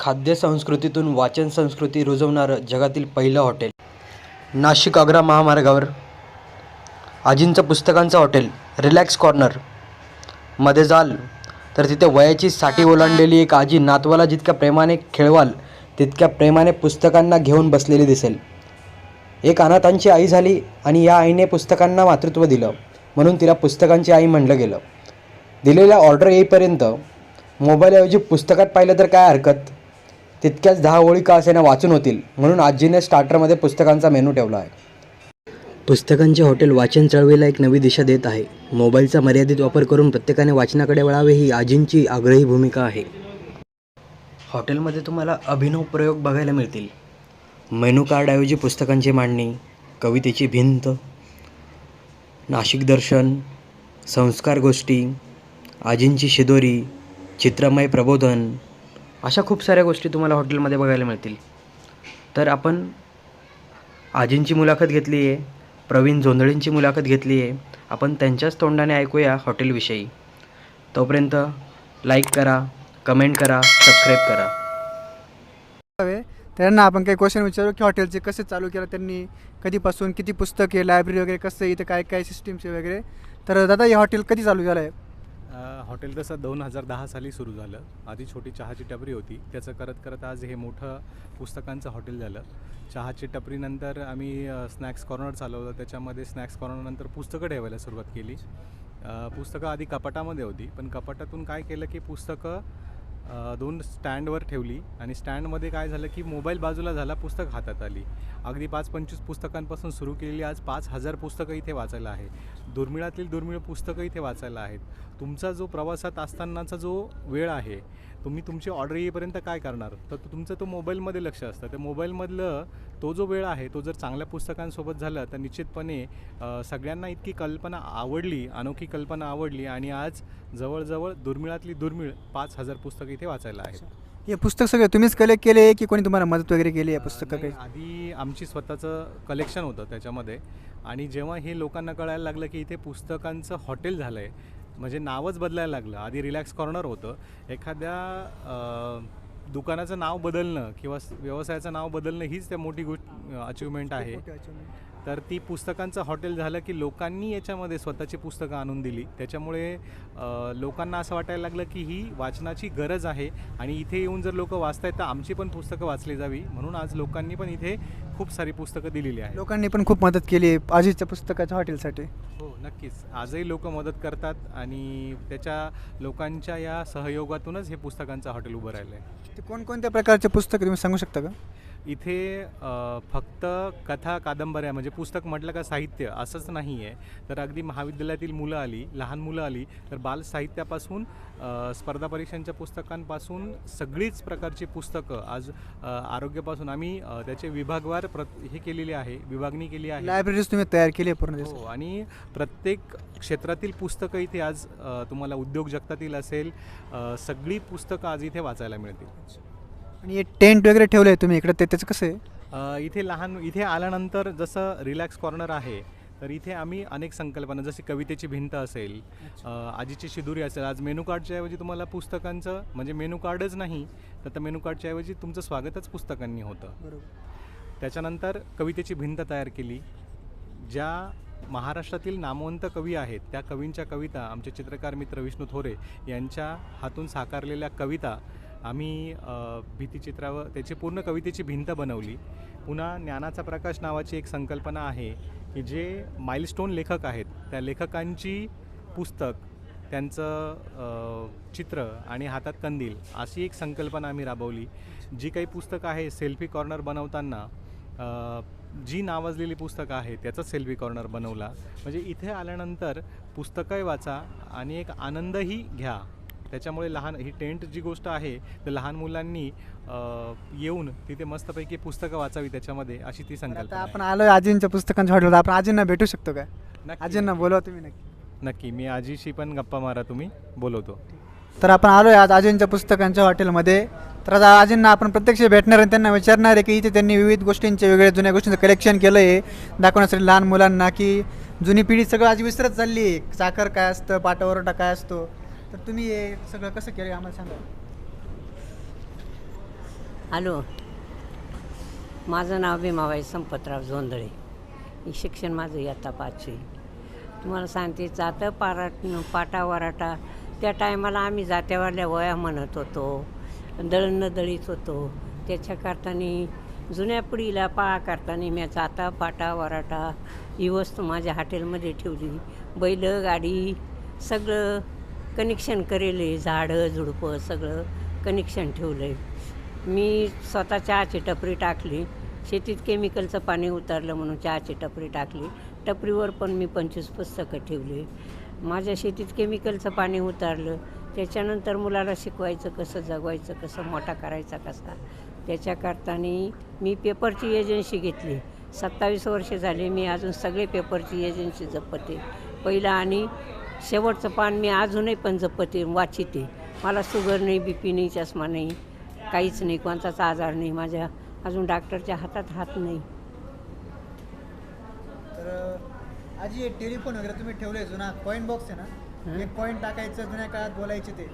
खाद्य संस्कृतीतून वाचन संस्कृती रुजवणारं जगातील पहिलं हॉटेल. नाशिक आग्रा महामार्गावर. आजींचं पुस्तकांचं हॉटेल रिलॅक्स कॉर्नर. मध्ये जाल तर तिथे वयाची साठी ओलांडलेली एक आजी नातवाला जितक्या प्रेमाने खेळवाल तितक्या प्रेमाने पुस्तकांना घेऊन बसलेली दिसेल. एक अनाथांची आई झाली आणि या आईने पुस्तकांना मातृत्व दिलं म्हणून तिला पुस्तकांची आई म्हणलं गेलं. दिलेल्या ऑर्डर येईपर्यंत मोबाईलऐवजी पुस्तकात पाहिलं तर काय हरकत? तितक्याच दहा ओळी का असेना वाचून होतील म्हणून आजीने स्टार्टरमध्ये पुस्तकांचा मेनू ठेवला आहे. पुस्तकांचे हॉटेल वाचन चळवळीला एक नवी दिशा देत आहे. मोबाईलचा मर्यादित वापर करून प्रत्येकाने वाचनाकडे वळावे ही आजींची आग्रही भूमिका आहे. हॉटेलमध्ये तुम्हाला अभिनव प्रयोग बघायला मिळतील. मेनू कार्डऐवजी पुस्तकांची मांडणी कवितेची भिंत नाशिक दर्शन संस्कार गोष्टी आजींची शिदोरी चित्रमय प्रबोधन अशा खूप साऱ्या गोष्टी तुम्हाला हॉटेलमध्ये बघायला मिळतील. तर आपण आजींची मुलाखत घेतली आहे प्रवीण जोंधळींची मुलाखत घेतली आहे. आपण त्यांच्याच तोंडाने ऐकूया हॉटेलविषयी. तोपर्यंत लाईक करा कमेंट करा सबस्क्राईब करा. हवे. त्यांना आपण काही क्वेश्चन विचारू की हॉटेलचे कसे चालू केलं त्यांनी कधीपासून किती पुस्तके लायब्ररी वगैरे कसं आहे, इथं काय काय सिस्टीमचे वगैरे. तर दादा हे हॉटेल कधी चालू झालं आहे हॉटेल तसं दोन हजार दहा साली सुरू झालं. आधी छोटी चहाची टपरी होती. त्याचं करत करत आज हे मोठं पुस्तकांचं हॉटेल झालं. चहाची टपरीनंतर आम्ही स्नॅक्स कॉर्नर चालवलं. त्याच्यामध्ये स्नॅक्स कॉर्नरनंतर पुस्तकं ठेवायला सुरुवात केली. पुस्तकं आधी कपाटामध्ये होती. पण कपाटातून काय केलं की पुस्तकं दोन स्टँडवर ठेवली आणि स्टँडमध्ये काय झालं की मोबाईल बाजूला झाला पुस्तक हातात आली. अगदी पाच पंचवीस पुस्तकांपासून सुरू केलेली आज पाच हजार पुस्तकं इथे वाचायला आहे दुर्मिळातील दुर्मिळ पुस्तकं इथे वाचायला आहेत. तुमचा जो प्रवासात असतानाचा जो वेळ आहे तुम्ही तुमची ऑर्डर येईपर्यंत काय करणार? तर तो- तुमचं तो मोबाईलमध्ये लक्ष असतं. त्या मोबाईलमधलं तो जो वेळ आहे तो जर चांगल्या पुस्तकांसोबत झाला तर निश्चितपणे सगळ्यांना इतकी कल्पना आवडली अनोखी कल्पना आवडली आणि आज जवळजवळ दुर्मिळातली दुर्मिळ पाच हजार पुस्तकं इथे वाचायला आहेत. हे पुस्तक सगळे तुम्हीच कलेक्ट केले की कोणी तुम्हाला मदत वगैरे केली आहे पुस्तकं नाही, काही? आधी आमची स्वतःचं कलेक्शन होतं त्याच्यामध्ये. आणि जेव्हा हे लोकांना कळायला लागलं की इथे पुस्तकांचं हॉटेल झालं आहे म्हणजे नावच बदलायला लागलं. आधी रिलॅक्स कॉर्नर होतं. एखाद्या दुकानाचं नाव बदलणं किंवा व्यवसायाचं नाव बदलणं हीच त्या मोठी गोष्ट अचिव्हमेंट आहे. तर ती पुस्तकांचं हॉटेल झालं की लोकांनी याच्यामध्ये स्वतःची पुस्तकं आणून दिली. त्याच्यामुळे लोकांना असं वाटायला लागलं की ही वाचनाची गरज आहे आणि इथे येऊन जर लोक वाचतायत तर आमची पण पुस्तकं वाचली जावी. म्हणून आज लोकांनी पण इथे खूप सारी पुस्तकं दिलेली आहेत. लोकांनी पण खूप मदत केली आहे आजीच्या पुस्तकाच्या हॉटेलसाठी. हो नक्कीच. आजही लोक मदत करतात आणि त्याच्या लोकांच्या या सहयोगातूनच हे पुस्तकांचं हॉटेल उभं राहिलं आहे ते कोणकोणत्या प्रकारचे पुस्तकं तुम्ही सांगू शकता का? इथे फक्त कथा कादंबऱ्या म्हणजे पुस्तक म्हटलं का साहित्य असंच नाही आहे तर अगदी महाविद्यालयातील मुलं आली लहान मुलं आली तर बाल साहित्यापासून स्पर्धा परीक्षांच्या पुस्तकांपासून सगळीच प्रकारची पुस्तकं आज आरोग्यापासून आम्ही त्याचे विभागवार प्र हे केलेली आहे विभागणी केली आहे. लायब्ररीज तुम्ही तयार केली आहे पूर्ण. हो आणि प्रत्येक क्षेत्रातील पुस्तकं इथे आज तुम्हाला उद्योग जगतातील असेल सगळी पुस्तकं आज इथे वाचायला मिळतील. आणि हे टेंट वगैरे ठेवलं आहे तुम्ही इकडे ते त्याचं कसं आहे? इथे लहान इथे आल्यानंतर जसं रिलॅक्स कॉर्नर आहे तर इथे आम्ही अनेक संकल्पना जशी कवितेची भिंत असेल आजीची शिदुरी असेल आज मेनू कार्डच्या ऐवजी तुम्हाला पुस्तकांचं म्हणजे मेनू कार्डच नाही तर त्या मेनू कार्डच्या ऐवजी तुमचं स्वागतच पुस्तकांनी होतं. बरोबर. त्याच्यानंतर कवितेची भिंत तयार केली ज्या महाराष्ट्रातील नामवंत कवी आहेत त्या कवींच्या कविता आमचे चित्रकार मित्र विष्णू थोरे यांच्या हातून साकारलेल्या कविता आम्ही भीतीचित्रावर त्याची पूर्ण कवितेची भिंत बनवली. पुन्हा ज्ञानाचा प्रकाश नावाची एक संकल्पना आहे की जे माइलस्टोन लेखक आहेत त्या लेखकांची पुस्तक त्यांचं चित्र आणि हातात कंदील अशी एक संकल्पना आम्ही राबवली. जी काही पुस्तकं आहे सेल्फी कॉर्नर बनवताना जी नावाजलेली पुस्तकं आहे त्याचाच सेल्फी कॉर्नर बनवला. म्हणजे इथे आल्यानंतर पुस्तकंही वाचा आणि एक आनंदही घ्या. त्याच्यामुळे लहान ही टेंट जी गोष्ट आहे तर लहान मुलांनी येऊन तिथे मस्तपैकी पुस्तकं वाचावी त्याच्यामध्ये अशी ती संकल्पना आपण आहे. आलोय आजींच्या पुस्तकांच्या हॉटेलला आपण आजींना भेटू शकतो का? नक्की, आजींना बोलवा तुम्ही नक्की. नक्की मी आजीशी पण गप्पा मारा तुम्ही बोलवतो. तर आपण आलोय आज आजींच्या पुस्तकांच्या हॉटेलमध्ये. तर आता आजींना आपण प्रत्यक्ष भेटणार आणि त्यांना विचारणार आहे की इथे त्यांनी विविध गोष्टींचे वेगळ्या जुन्या गोष्टींचं कलेक्शन केलं आहे दाखवण्यासाठी लहान मुलांना की जुनी पिढी सगळं आज विसरत चालली आहे. साखर काय असतं पाटावरटा काय असतो? तर तुम्ही हे सगळं कसं केलं आम्हाला सांगा. हॅलो. माझं नाव भीमाबाई संपतराव झोंदळे हे शिक्षण माझं इयत्ता पाचवी. तुम्हाला सांगते जातं पारा पाटा वराटा. त्या टायमाला आम्ही जात्यावरल्या वया म्हणत होतो दळण दळीत होतो. त्याच्या करताना जुन्या पिढीला पाळा करताना मी जाता पाटा वराटा ही वस्तू माझ्या हॉटेलमध्ये ठेवली. बैल गाडी सगळं कनेक्शन करेल आहे झाडं झुडपं सगळं कनेक्शन ठेवलं आहे मी स्वतः चहाची टपरी टाकली. शेतीत केमिकलचं पाणी उतरलं म्हणून चहाची टपरी टाकली. टपरीवर पण मी पंचवीस पुस्तकं ठेवली. माझ्या शेतीत केमिकलचं पाणी उतरलं. त्याच्यानंतर मुलाला शिकवायचं कसं जगवायचं कसं मोठा करायचा कसा. त्याच्याकरतानी मी पेपरची एजन्सी घेतली. सत्तावीस वर्षे झाली मी अजून सगळे पेपरची एजन्सी जपते. पहिलं आणि शेवटचं पान मी अजूनही पण जपते वाचिते. मला शुगर नाही बी पी नाही चष्मा नाही काहीच नाही कोणताच आजार नाही. माझ्या अजून डॉक्टरच्या हातात हात नाही. तर आजी टेलिफोन वगैरे तुम्ही ठेवले जुना कॉईन बॉक्स आहे ना. एक कॉईन टाकायचं जुन्या काळात बोलायचे ते.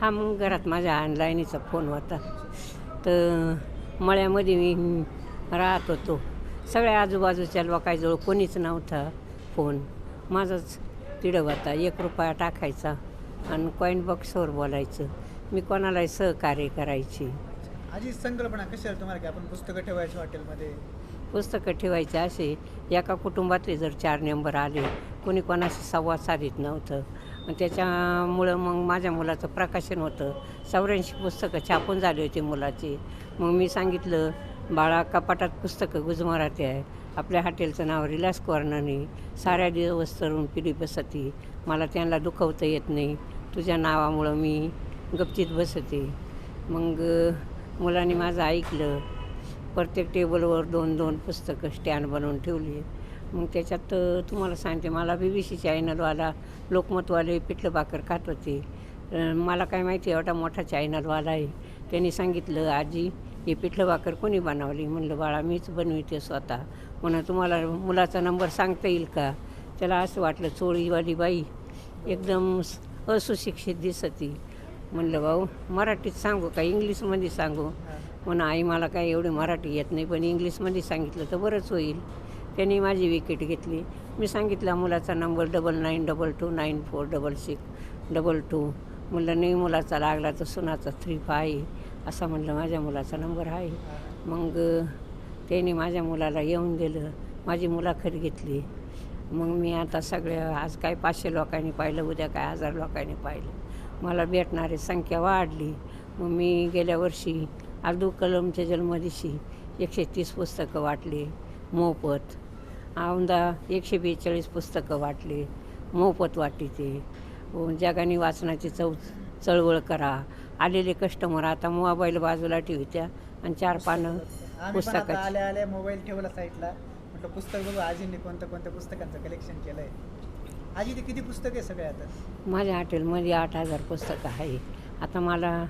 हा मग घरात माझ्या ऑनलाईनीचा फोन होता. तर मळ्यामध्ये मी राहत होतो. सगळ्या आजूबाजूच्या लोकांजवळ कोणीच नव्हता फोन माझाच तिडं होता. एक रुपया टाकायचा आणि कॉईन बॉक्सवर बोलायचं. मी कोणालाही सहकार्य करायची. आजी संकल्पना कशी आहे तुम्हाला? की आपण पुस्तकं ठेवायची हॉटेलमध्ये पुस्तकं ठेवायचे असे एका कुटुंबातले जर चार मेंबर आले कोणी कोणाशी संवाद साधित नव्हतं. आणि त्याच्यामुळं मग माझ्या मुलाचं प्रकाशन होतं. चौऱ्याऐंशी पुस्तकं छापून झाली होती मुलाची. मग मी सांगितलं बाळा कपाटात पुस्तकं गुजमराती आहे. आपल्या हॉटेलचं नाव रिलास कॉर्नरनी साऱ्या दिवस तरुण पिढी बसती. मला त्यांना दुखवता येत नाही. तुझ्या नावामुळं मी गपचीत बसते. मग मुलांनी माझं ऐकलं. प्रत्येक टेबलवर दोन दोन पुस्तकं स्टँड बनवून ठेवली. मग त्याच्यात तुम्हाला सांगते मला बी बी सी चॅनलवाला लोकमतवाले पिठलं भाकर खात होते. मला काय माहिती एवढा मोठा चॅनलवाला आहे. त्यांनी सांगितलं आजी हे पिठलं भाकर कोणी बनवली? म्हणलं बाळा मीच बनविते स्वतः. म्हणून तुम्हाला मुलाचा नंबर सांगता येईल का? त्याला असं वाटलं चोळीवाली बाई एकदम असुशिक्षित दिसती. म्हणलं भाऊ मराठीत सांगू का? इंग्लिशमध्ये सांगू. म्हणून आई मला काय एवढी मराठी येत नाही पण इंग्लिशमध्ये सांगितलं तर बरंच होईल. त्यांनी माझी विकेट घेतली. मी सांगितला मुलाचा number double nine double two nine four double six double two. म्हणलं नाही मुलाचा लागला तर सुनाचा थ्री फाय. असं म्हणलं माझ्या मुलाचा नंबर आहे. मग त्यांनी माझ्या मुलाला येऊन दिलं. माझी मुलाखत घेतली. मग मी आता सगळ्या आज काय पाचशे लोकांनी पाहिलं उद्या काय हजार लोकांनी पाहिलं. मला भेटणारी संख्या वाढली. मग मी गेल्या वर्षी अब्दुल कलमच्या जन्मदिशी एकशे तीस पुस्तकं वाटली. मोफत. औंदा एकशे बेचाळीस पुस्तकं वाटली. मोफत वाटली ते. जगाने वाचनाची चौ चळवळ करा. आलेले कस्टमर आता मोबाईल बाजूला ठेवत्या आणि चार पानं पुस्तकाची. आल्या आल्या मोबाईल ठेवला साईडला म्हटलं पुस्तक बघू आजींनी कोणत्या कोणत्या पुस्तकांचं कलेक्शन केलं आहे आजी ते किती पुस्तक आहे सगळे आता? माझ्या हॉटेलमध्ये आठ हजार पुस्तकं आहे. आता मला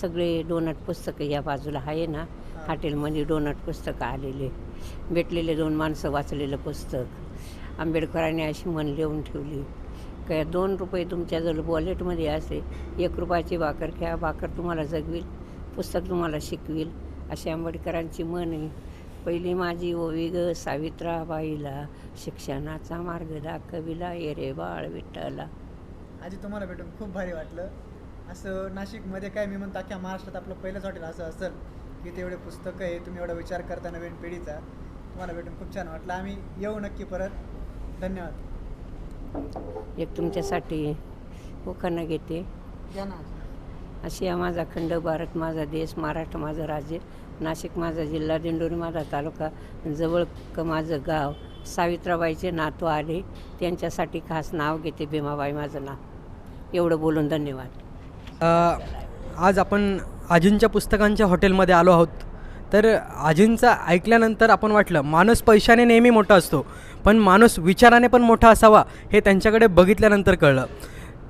सगळे डोनट पुस्तकं या बाजूला आहे ना. हॉटेलमध्ये डोनट पुस्तकं आलेले. भेटलेले दोन माणसं वाचलेलं पुस्तक. आंबेडकरांनी अशी मन लिहून ठेवली. काय दोन रुपये तुमच्याजवळ वॉलेटमध्ये असे एक रुपयाची भाकर घ्या भाकर तुम्हाला जगवील पुस्तक तुम्हाला शिकवील. अशी आंबेडकरांची मन आहे. पहिली माझी ओवी ग सावित्राबाईला शिक्षणाचा मार्ग दाखविला. ये रे बाळ विठ्ठला. आजी तुम्हाला भेटून खूप भारी वाटलं. असं नाशिकमध्ये काय मी म्हणतो अख्ख्या महाराष्ट्रात आपलं पहिलंच हॉटेल असं असेल की तेवढे पुस्तकं आहे तुम्ही एवढा विचार करता नवीन पिढीचा. तुम्हाला भेटून खूप छान वाटलं. आम्ही येऊ नक्की परत. धन्यवाद. एक तुमच्यासाठी उखाणं घेते. अशी हा माझा खंड भारत माझा देश महाराष्ट्र माझं राज्य नाशिक माझा जिल्हा दिंडोरी माझा तालुका जवळ क माझं गाव सावित्राबाईचे नातू आले त्यांच्यासाठी खास नाव घेते भीमाबाई माझं नाव. एवढं बोलून धन्यवाद. आज आपण आजींच्या पुस्तकांच्या हॉटेलमध्ये आलो आहोत. तर आजींचा ऐकल्यानंतर आपण वाटलं माणूस पैशाने नेहमी मोठा असतो पण माणूस विचाराने पण मोठा असावा हे त्यांच्याकडे बघितल्यानंतर कळलं.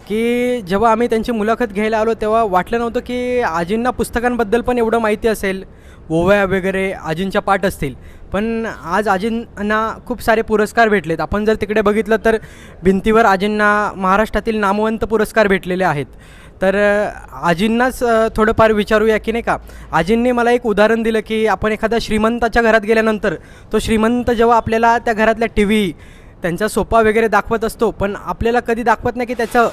की जेव्हा आम्ही त्यांची मुलाखत घ्यायला आलो तेव्हा वाटलं नव्हतं की आजींना पुस्तकांबद्दल पण एवढं माहिती असेल ओव्या वगैरे आजींच्या पाठ असतील. पण आज आजींना खूप सारे पुरस्कार भेटलेत. आपण जर तिकडे बघितलं तर भिंतीवर आजींना महाराष्ट्रातील नामवंत पुरस्कार भेटलेले आहेत. तर आजींनाच थोडंफार विचारूया की नाही का? आजींनी मला एक उदाहरण दिलं की आपण एखाद्या श्रीमंताच्या घरात गेल्यानंतर तो श्रीमंत जेव्हा आपल्याला त्या घरातल्या टी व्ही त्यांचा सोपा वगैरे दाखवत असतो पण आपल्याला कधी दाखवत नाही की त्याचं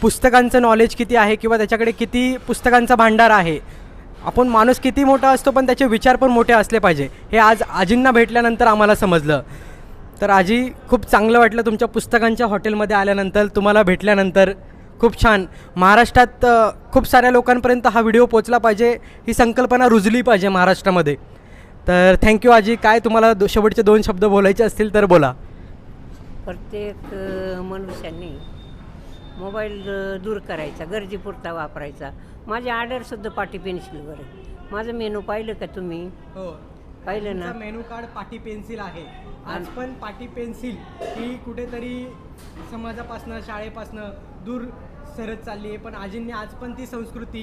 पुस्तकांचं नॉलेज किती आहे किंवा त्याच्याकडे किती पुस्तकांचा भांडार आहे. आपण माणूस किती मोठा असतो पण त्याचे विचार पण मोठे असले पाहिजे. हे आज आजींना भेटल्यानंतर आम्हाला समजलं. तर आजी खूप चांगलं वाटलं तुमच्या पुस्तकांच्या हॉटेलमध्ये आल्यानंतर तुम्हाला भेटल्यानंतर. खूप छान. महाराष्ट्रात खूप साऱ्या लोकांपर्यंत हा व्हिडिओ पोचला पाहिजे ही संकल्पना रुजली पाहिजे महाराष्ट्रामध्ये. तर थँक्यू आजी. काय तुम्हाला दो शेवटचे दोन शब्द बोलायचे असतील तर बोला. प्रत्येक मनुष्याने मोबाईल दूर करायचा गरजेपुरता वापरायचा. माझी ऑर्डरसुद्धा पाटी पेन्सिलवर आहे. माझं मेनू पाहिलं का तुम्ही? हो. पाहिलं ना? मेनू कार्ड पाटी पेन्सिल आहे. आज पण पाटी पेन्सिल ही कुठेतरी समाजापासनं शाळेपासनं दूर सरत चालली आहे पण आजींनी आज पण ती संस्कृती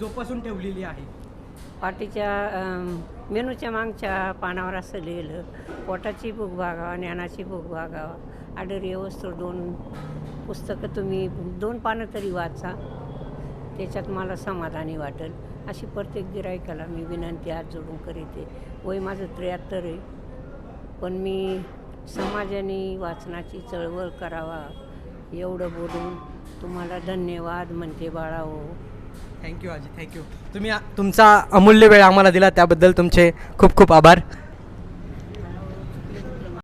जोपासून ठेवलेली आहे. पाठीच्या मेनूच्या मागच्या पानावर असं लिहिलं पोटाची भूक भागावा ज्ञानाची भूक भागावा आडर वस्तू दोन पुस्तकं तुम्ही दोन पानं तरी वाचा. त्याच्यात मला समाधानी वाटेल. अशी प्रत्येक गिरायकाला मी विनंती आज जोडून करीते. वय माझं त्र्याहत्तर आहे पण मी समाजाने वाचनाची चळवळ करावा एवढं बोलून तुम्हाला धन्यवाद म्हणते हो. थँक्यू आजी थँक्यू तुम्ही आ- तुमचा अमूल्य वेळ आम्हाला दिला त्याबद्दल तुमचे खूप खूप आभार.